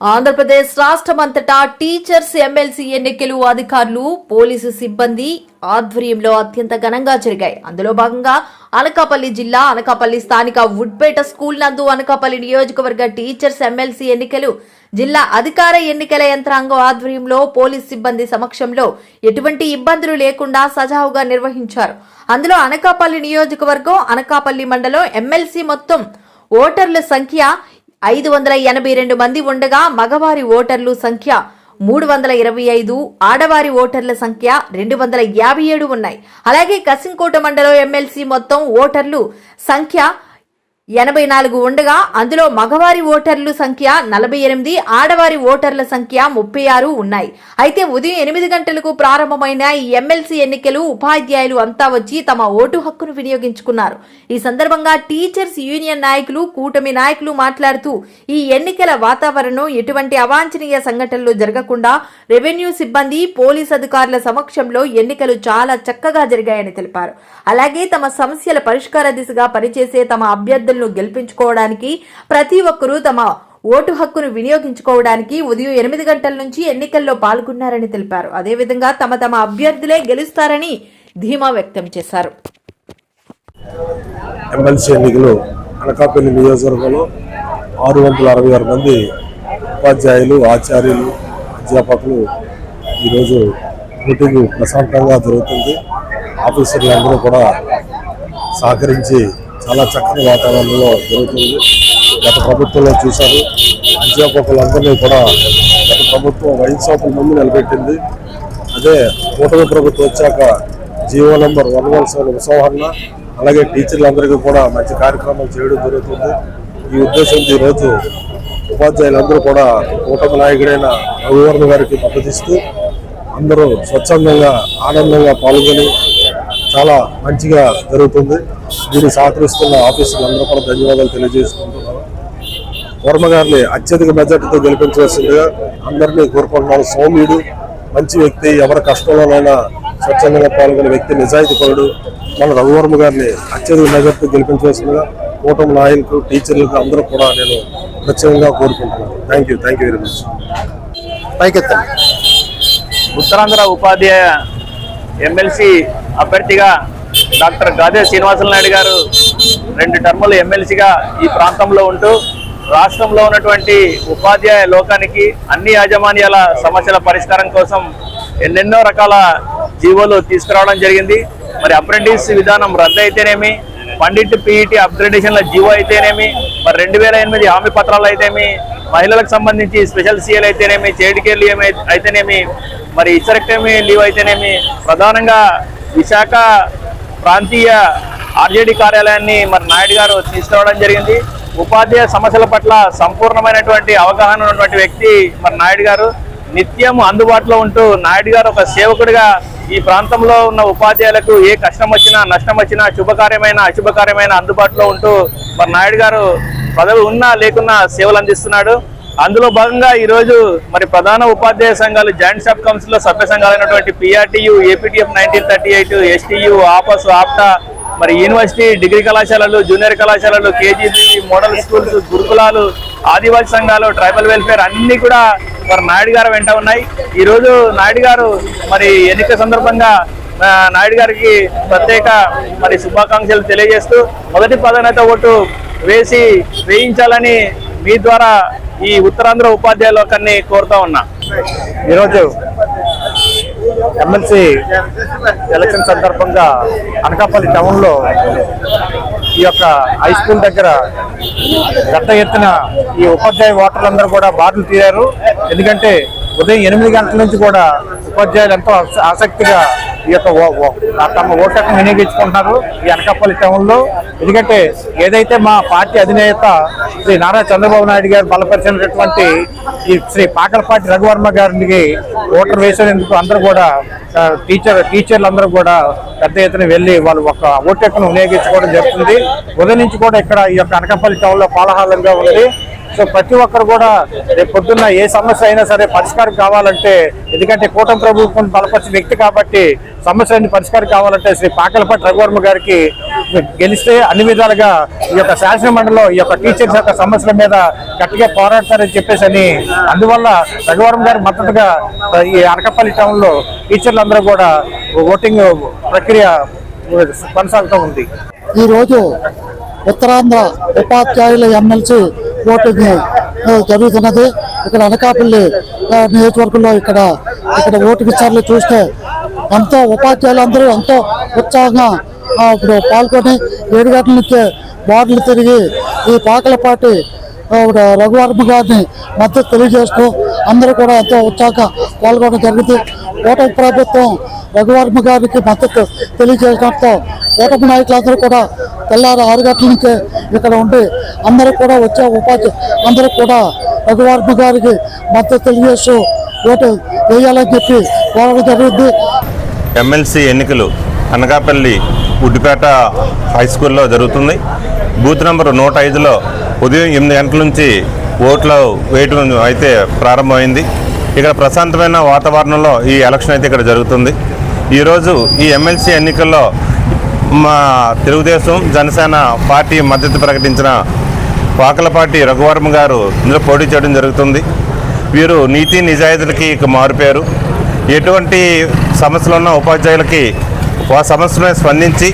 ఆంధ్రప్రదేశ్ రాష్ట్రమంతటా teachers MLC ఎన్నికలు అధికారులు పోలీసు సిబ్బంది ఆధ్వర్యంలో అత్యంత ఘనంగా జరిగాయి. అందులో భాగంగా అనకాపల్లి జిల్లా అనకాపల్లి స్థానిక వుడ్పేట స్కూల్ నందు అనకాపల్లి నియోజకవర్గ టీచర్స్ ఎమ్మెల్సీ ఎన్నికలు జిల్లా అధికార ఎన్నికల యంత్రాంగం ఆధ్వర్యంలో పోలీస్ సిబ్బంది సమక్షంలో ఎటువంటి ఇబ్బందులు లేకుండా సజావుగా నిర్వహించారు. అందులో అనకాపల్లి నియోజకవర్గం అనకాపల్లి మండలం ఎమ్మెల్సీ మొత్తం ఓటర్ల సంఖ్య ఐదు వందల ఎనభై రెండు మంది ఉండగా మగవారి ఓటర్లు సంఖ్య మూడు వందల ఇరవై ఐదు ఆడవారి ఓటర్ల సంఖ్య రెండు వందల యాభై ఏడు ఉన్నాయి. అలాగే కసింకోట మండలం ఎమ్మెల్సీ మొత్తం ఓటర్లు సంఖ్య ఎనభై నాలుగు ఉండగా అందులో మగవారి ఓటర్లు సంఖ్య నలభై ఎనిమిది ఆడవారి ఓటర్ల సంఖ్య ముప్పై ఆరు ఉన్నాయి. అయితే ఉదయం ఎనిమిది గంటలకు ప్రారంభమైన ఈ ఎమ్మెల్సీ ఎన్నికలు ఉపాధ్యాయులు అంతా వచ్చి తమ ఓటు హక్కును వినియోగించుకున్నారు. ఈ సందర్భంగా టీచర్స్ యూనియన్ నాయకులు కూటమి నాయకులు మాట్లాడుతూ ఈ ఎన్నికల వాతావరణం ఎటువంటి అవాంఛనీయ సంఘటనలు జరగకుండా రెవెన్యూ సిబ్బంది పోలీస్ అధికారుల సమక్షంలో ఎన్నికలు చాలా చక్కగా జరిగాయని తెలిపారు. అలాగే తమ సమస్యల పరిష్కార దిశగా పనిచేసే తమ అభ్యర్థులు అభ్యర్థులను గెలిపించుకోవడానికి ప్రతి ఒక్కరూ తమ ఓటు హక్కును వినియోగించుకోవడానికి ఉదయం ఎనిమిది గంటల నుంచి ఎన్నికల్లో పాల్గొన్నారని తెలిపారు. అదేవిధంగా తమ తమ అభ్యర్థులే గెలుస్తారని ధీమా వ్యక్తం చేశారు. ఎమ్మెల్సీ ఎన్నికలు అనకాపల్లి నియోజకవర్గంలో ఆరు వందల అరవై ఆరు మంది ఉపాధ్యాయులు ఆచార్యులు అధ్యాపకులు ఈరోజు మీటింగ్ ప్రశాంతంగా జరుగుతుంది. ఆఫీసర్లందరూ కూడా సహకరించి చాలా చక్కని వాతావరణంలో జరుగుతుంది. గత ప్రభుత్వంలో చూశారు. అధ్యాపకులందరినీ కూడా గత ప్రభుత్వం వైన్ షాపుల ముందు నిలబెట్టింది. అదే కూటమి ప్రభుత్వం వచ్చాక GO number one one seven ఉపసంహరణ అలాగే టీచర్లందరికీ కూడా మంచి కార్యక్రమాలు చేయడం జరుగుతుంది. ఈ ఉద్దేశంతో ఈరోజు ఉపాధ్యాయులందరూ కూడా కూటమి నాయకుడైన రఘువర్ణ గారికి మద్దతిస్తూ అందరూ స్వచ్ఛందంగా ఆనందంగా పాల్గొని చాలా మంచిగా జరుగుతుంది. దీన్ని సహకరిస్తున్న ఆఫీసులందరూ కూడా ధన్యవాదాలు తెలియజేసుకుంటున్నారు వర్మ గారిని అత్యధిక మెజార్టీతో గెలిపించవలసిందిగా అందరినీ కోరుకుంటున్నాను. సౌమ్యుడు మంచి వ్యక్తి ఎవరి కష్టంలోనైనా స్వచ్ఛందంగా పాల్గొనే వ్యక్తి నిజాయితీపరుడు మన రఘువర్మ గారిని అత్యధిక మెజార్టీతో గెలిపించవలసిందిగా కూటమి నాయకులు టీచర్లకు అందరూ కూడా నేను ప్రత్యేకంగా కోరుకుంటున్నాను. Thank you thank you very much పైకెత్తండి. Uttarandhra Upadhyaya MLC అభ్యర్థిగా డాక్టర్ గాదే శ్రీనివాసులు నాయుడు గారు రెండు టర్ములు ఎమ్మెల్సీగా ఈ ప్రాంతంలో ఉంటూ రాష్ట్రంలో ఉన్నటువంటి ఉపాధ్యాయ లోకానికి అన్ని యాజమాన్యాల సమస్యల పరిష్కారం కోసం ఎన్నెన్నో రకాల జీవోలు తీసుకురావడం జరిగింది. మరి అప్రెంటిస్ విధానం రద్దు అయితేనేమి పండిట్ పీఈటీ అప్గ్రేడేషన్ల జీవో అయితేనేమి? మరి రెండు వేల ఎనిమిది హామీ పత్రాలు అయితేనేమి? మహిళలకు సంబంధించి స్పెషల్ సీఎల్ అయితేనేమి? చైల్డ్ కేర్ లీవ్ అయితేనేమి? మరి ఇసరెక్టమీ లీవ్ అయితేనేమి? ప్రధానంగా విశాఖ ప్రాంతీయ ఆర్జేడీ కార్యాలయాన్ని మరి నాయుడు గారు తీసుకురావడం జరిగింది. ఉపాధ్యాయ సమస్యల పట్ల సంపూర్ణమైనటువంటి అవగాహన ఉన్నటువంటి వ్యక్తి మరి నాయుడు గారు. నిత్యం అందుబాటులో ఉంటూ నాయుడు గారు ఒక సేవకుడిగా ఈ ప్రాంతంలో ఉన్న ఉపాధ్యాయులకు ఏ కష్టం వచ్చినా నష్టం వచ్చినా శుభకార్యమైన అశుభకార్యమైన అందుబాటులో ఉంటూ మరి నాయుడు గారు పదవి ఉన్నా లేకున్నా సేవలు అందిస్తున్నాడు. అందులో భాగంగా ఈరోజు మరి ప్రధాన ఉపాధ్యాయ సంఘాలు జాయింట్ సబ్ కౌన్సిల్లో సభ్య సంఘాలైనటువంటి PRTU APTF nineteen thirty eight STU ఆపస్ ఆప్టా మరి యూనివర్సిటీ డిగ్రీ కళాశాలలు జూనియర్ కళాశాలలు కేజీబీ మోడల్ స్కూల్స్ గురుకులాలు ఆదివాసీ సంఘాలు ట్రైబల్ వెల్ఫేర్ అన్నీ కూడా మరి నాయుడు గారు వెంట ఉన్నాయి. ఈరోజు నాయుడు గారు మరి ఎన్నిక సందర్భంగా నాయుడు గారికి ప్రత్యేక మరి శుభాకాంక్షలు తెలియజేస్తూ మొదటి ప్రాధాన్యత ఓటు వేసి వేయించాలని మీ ద్వారా ఈ ఉత్తరాంధ్ర ఉపాధ్యాయుల లోకాన్ని కోరుతా ఉన్నా. ఈరోజు ఎమ్మెల్సీ ఎలక్షన్ సందర్భంగా అనకాపల్లి టౌన్లో ఈ యొక్క హై స్కూల్ దగ్గర పెద్ద ఎత్తున ఈ ఉపాధ్యాయ ఓటర్లందరూ కూడా బాటలు తీరారు. ఎందుకంటే ఉదయం ఎనిమిది గంటల నుంచి కూడా ఉపాధ్యాయులు ఎంతో ఆసక్తిగా ఈ యొక్క ఓ- ఓ- తమ ఓటర్ను వినియోగించుకుంటున్నారు ఈ అనకాపల్లి టౌన్లో. ఎందుకంటే ఏదైతే మా పార్టీ అధినేత శ్రీ నారా చంద్రబాబు నాయుడు గారు బలపరిచినటువంటి ఈ శ్రీ పాకలపాటి రఘువర్మ గారికి ఓటర్ వేసేందుకు అందరూ కూడా టీచర్ టీచర్లు అందరూ కూడా పెద్ద ఎత్తున వెళ్ళి వాళ్ళు ఒక ఓటు వినియోగించుకోవడం జరుగుతుంది. ఉదయం నుంచి కూడా ఇక్కడ ఈ యొక్క అనకాపల్లి టౌన్లో కోలాహలంగా ఉంది. సో ప్రతి ఒక్కరు కూడా రేపు పొద్దున్న ఏ సమస్య అయినా సరే పరిష్కారం కావాలంటే ఎందుకంటే కూటమి ప్రభుత్వం బలపరిచిన వ్యక్తి కాబట్టి సమస్యలన్నీ పరిష్కారం కావాలంటే శ్రీ పాకలపాటి రఘువర్మ గారికి గెలిస్తే అన్ని విధాలుగా ఈ యొక్క శాసన మండలిలో ఈ యొక్క టీచర్స్ యొక్క సమస్యల మీద గట్టిగా పోరాడతారని చెప్పేసి అని అందువల్ల రఘువరం గారి మద్దతుగా ఈ అరకపల్లి టౌన్లో టీచర్లందరూ కూడా ఓటింగ్ ప్రక్రియ కొనసాగుతూ ఉంది. ఈరోజు ఉత్తరాంధ్ర ఉపాధ్యాయుల ఎమ్మెల్సీ ఓటింగ్ జరుగుతున్నది. ఇక్కడ అనకాపల్లి నియోజకవర్గంలో ఇక్కడ ఇక్కడ ఓటు విచారణ చూస్తే ఎంతో ఉపాధ్యాయులందరూ ఎంతో ఉత్సాహంగా ఇప్పుడు పాల్గొని ఏడు గంటల నుంచే బాటలు తిరిగి ఈ పాకలపాటి ఇప్పుడు రఘువర్మ గారిని మద్దతు తెలియజేస్తూ అందరూ కూడా ఎంతో ఉత్సాహంగా పాల్గొనడం జరిగింది. ఓటమి ప్రభుత్వం రఘువర్మ గారికి మద్దతు తెలియజేయడంతో ఓటమి నాయకులందరూ కూడా తెల్లారి ఆరు గంటల నుంచే ఇక్కడ ఉండి అందరూ కూడా వచ్చే ఉపాధి అందరూ కూడా రఘువర్మ గారికి మద్దతు తెలియజేస్తూ ఓటు వేయాలని చెప్పి కోరడం జరిగింది. ఎమ్మెల్సీ ఎన్నికలు అనకాపల్లి ఉడ్డిపేట హై స్కూల్లో జరుగుతుంది. బూత్ నెంబర్ నూట ఐదులో ఉదయం ఎనిమిది గంటల నుంచి ఓట్లు వేయటం అయితే ప్రారంభమైంది. ఇక్కడ ప్రశాంతమైన వాతావరణంలో ఈ ఎలక్షన్ అయితే ఇక్కడ జరుగుతుంది. ఈరోజు ఈ ఎమ్మెల్సీ ఎన్నికల్లో మా తెలుగుదేశం జనసేన పార్టీ మద్దతు ప్రకటించిన వాకలపాటి రఘువర్మ గారు ఇందులో పోటీ చేయడం జరుగుతుంది. వీరు నీతి నిజాయితీలకి ఇక మారిపోయారు ఎటువంటి సమస్యలు ఉన్న ఉపాధ్యాయులకి వారి సమస్యలను స్పందించి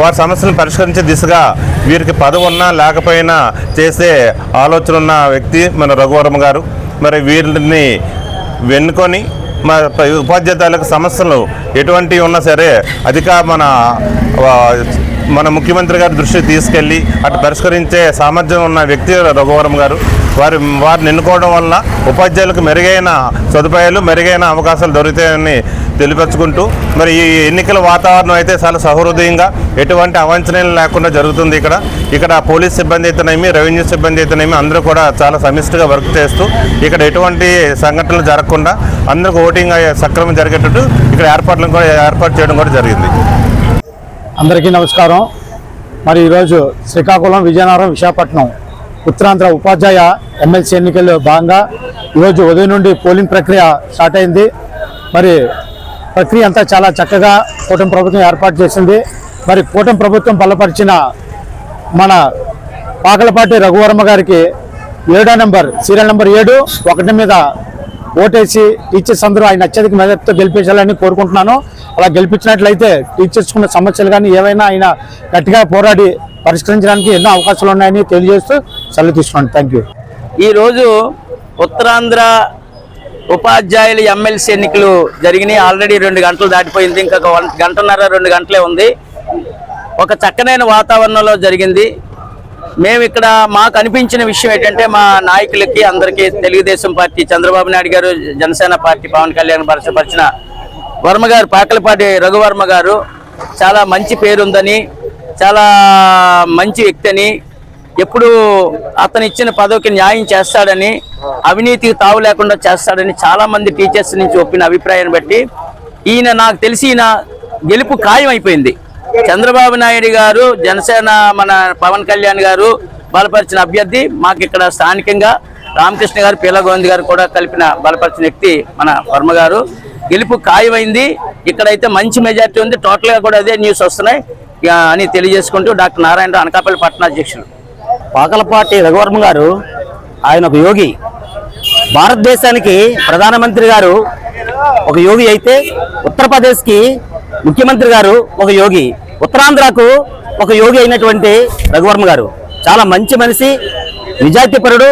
వారి సమస్యలను పరిష్కరించే దిశగా వీరికి పదవి ఉన్నా లేకపోయినా చేసే ఆలోచన ఉన్న వ్యక్తి మన రఘువర్మ గారు. మరి వీరిని వెన్నుకొని మా ఉపాధ్యాయులకు సమస్యలు ఎటువంటివి ఉన్నా సరే అధిక మన మన ముఖ్యమంత్రి గారి దృష్టికి తీసుకెళ్ళి అటు పరిష్కరించే సామర్థ్యం ఉన్న వ్యక్తి రఘువరం గారు వారి వారిని ఎన్నుకోవడం వల్ల ఉపాధ్యాయులకు మెరుగైన సదుపాయాలు మెరుగైన అవకాశాలు దొరుకుతాయని తెలియపరుచుకుంటూ మరి ఈ ఎన్నికల వాతావరణం అయితే చాలా సహృదయంగా ఎటువంటి అవాంఛనీయాలు లేకుండా జరుగుతుంది ఇక్కడ. ఇక్కడ పోలీస్ సిబ్బంది అయితేనేమి రెవెన్యూ సిబ్బంది అయితేనేమి అందరూ కూడా చాలా సమిష్టిగా వర్క్ చేస్తూ ఇక్కడ ఎటువంటి సంఘటనలు జరగకుండా అందరికి ఓటింగ్ సక్రమం జరిగేటట్టు ఇక్కడ ఏర్పాట్లను కూడా ఏర్పాటు చేయడం కూడా జరిగింది. అందరికీ నమస్కారం. మరి ఈరోజు శ్రీకాకుళం విజయనగరం విశాఖపట్నం ఉత్తరాంధ్ర ఉపాధ్యాయ ఎమ్మెల్సీ ఎన్నికల్లో భాగంగా ఈరోజు ఉదయం నుండి పోలింగ్ ప్రక్రియ స్టార్ట్ అయింది. మరి ప్రక్రియ అంతా చాలా చక్కగా కూటమి ప్రభుత్వం ఏర్పాటు చేసింది. మరి కూటమి ప్రభుత్వం బలపరిచిన మన పాకలపాటి రఘువర్మ గారికి ఏడో నెంబర్ సీరియల్ నెంబర్ ఏడు ఒకటి మీద ఓటేసి టీచర్స్ అందరూ ఆయన అత్యధిక మెదడుతో గెలిపించాలని కోరుకుంటున్నాను. అలా గెలిపించినట్లయితే టీచర్స్ ఉన్న సమస్యలు కానీ ఏవైనా ఆయన గట్టిగా పోరాడి పరిష్కరించడానికి ఎన్నో అవకాశాలు ఉన్నాయని తెలియజేస్తూ సెలవు తీసుకున్నాను. థ్యాంక్ యూ ఈరోజు ఉత్తరాంధ్ర ఉపాధ్యాయుల ఎమ్మెల్సీ ఎన్నికలు జరిగినాయి. ఆల్రెడీ రెండు గంటలు దాటిపోయింది. ఇంకా ఒక వన్- గంటన్నర రెండు గంటలే ఉంది. ఒక చక్కనైన వాతావరణంలో జరిగింది. మేము ఇక్కడ మాకు అనిపించిన విషయం ఏంటంటే మా నాయకులకి అందరికీ తెలుగుదేశం పార్టీ చంద్రబాబు నాయుడు గారు జనసేన పార్టీ పవన్ కళ్యాణ్ పరచపరిచిన వర్మ గారు పాకలపాటి రఘువర్మ గారు చాలా మంచి పేరుందని చాలా మంచి వ్యక్తి అని ఎప్పుడు అతను ఇచ్చిన పదవికి న్యాయం చేస్తాడని అవినీతికి తావు లేకుండా చేస్తాడని చాలా మంది టీచర్స్ నుంచి ఒప్పిన అభిప్రాయాన్ని బట్టి ఈయన నాకు తెలిసి ఈయన గెలుపు ఖాయం అయిపోయింది చంద్రబాబు నాయుడు గారు జనసేన మన పవన్ కళ్యాణ్ గారు బలపరిచిన అభ్యర్థి మాకు ఇక్కడ స్థానికంగా రామకృష్ణ గారు పీలగోవింద్ గారు కూడా కలిపిన బలపరిచిన వ్యక్తి మన వర్మ గారు. గెలుపు ఖాయమైంది. ఇక్కడైతే మంచి మెజార్టీ ఉంది. టోటల్గా కూడా అదే న్యూస్ వస్తున్నాయి. అని తెలియజేసుకుంటూ డాక్టర్ నారాయణరావు అనకాపల్లి పట్టణాధ్యక్షులు పాకలపాటి రఘువర్మ గారు ఆయన ఒక యోగి. భారతదేశానికి ప్రధానమంత్రి గారు ఒక యోగి అయితే ఉత్తరప్రదేశ్కి ముఖ్యమంత్రి గారు ఒక యోగి. ఉత్తరాంధ్రకు ఒక యోగి అయినటువంటి రఘువర్మ గారు. చాలా మంచి మనిషి నిజాయితీపరుడు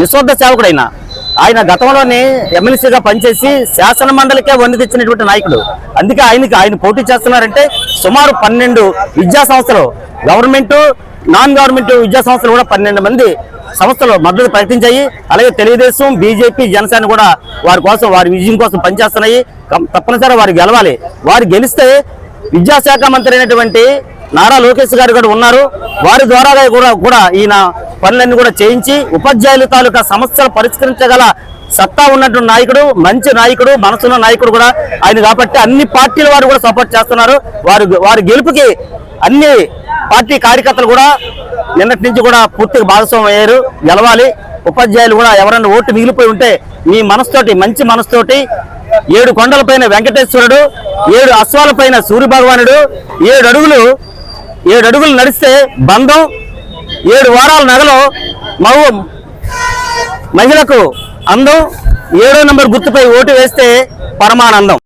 నిస్వార్థ సేవకుడైన. ఆయన గతంలోనే ఎమ్మెల్సీగా పనిచేసి శాసన మండలికే వండి తెచ్చినటువంటి నాయకుడు. అందుకే ఆయనకి ఆయన పోటీ చేస్తున్నారంటే సుమారు పన్నెండు విద్యా సంస్థలు గవర్నమెంట్ నాన్ గవర్నమెంట్ విద్యా సంస్థలు కూడా పన్నెండు మంది సంస్థలు మద్దతు ప్రకటించాయి. అలాగే తెలుగుదేశం బీజేపీ జనసేన కూడా వారి కోసం వారి విజయం కోసం పనిచేస్తున్నాయి. తప్పనిసరి తప్పనిసరిగా వారు గెలవాలి. వారు గెలిస్తే విద్యాశాఖ మంత్రి అయినటువంటి నారా లోకేష్ గారు కూడా ఉన్నారు. వారి ద్వారా కూడా కూడా ఈయన పనులన్నీ కూడా చేయించి ఉపాధ్యాయుల తాలూకా సమస్యలు పరిష్కరించగల సత్తా ఉన్నటువంటి నాయకుడు మంచి నాయకుడు మనసున్న నాయకుడు కూడా ఆయన కాబట్టి అన్ని పార్టీల వారు కూడా సపోర్ట్ చేస్తున్నారు. వారు వారి గెలుపుకి అన్ని పార్టీ కార్యకర్తలు కూడా నిన్నటి నుంచి కూడా పూర్తిగా భాగస్వామ్యం అయ్యారు. గెలవాలి. ఉపాధ్యాయులు కూడా ఎవరైనా ఓటు మిగిలిపోయి ఉంటే మీ మనసుతోటి మంచి మనసుతోటి ఏడు కొండలపైన వెంకటేశ్వరుడు ఏడు అశ్వాలపైన సూర్య భగవానుడు ఏడు అడుగులు ఏడు అడుగులు నడిస్తే బంధం ఏడు వారాల నగలో మగ మహిళకు అందం ఏడో నంబర్ గుర్తుపై ఓటు వేస్తే పరమానందం.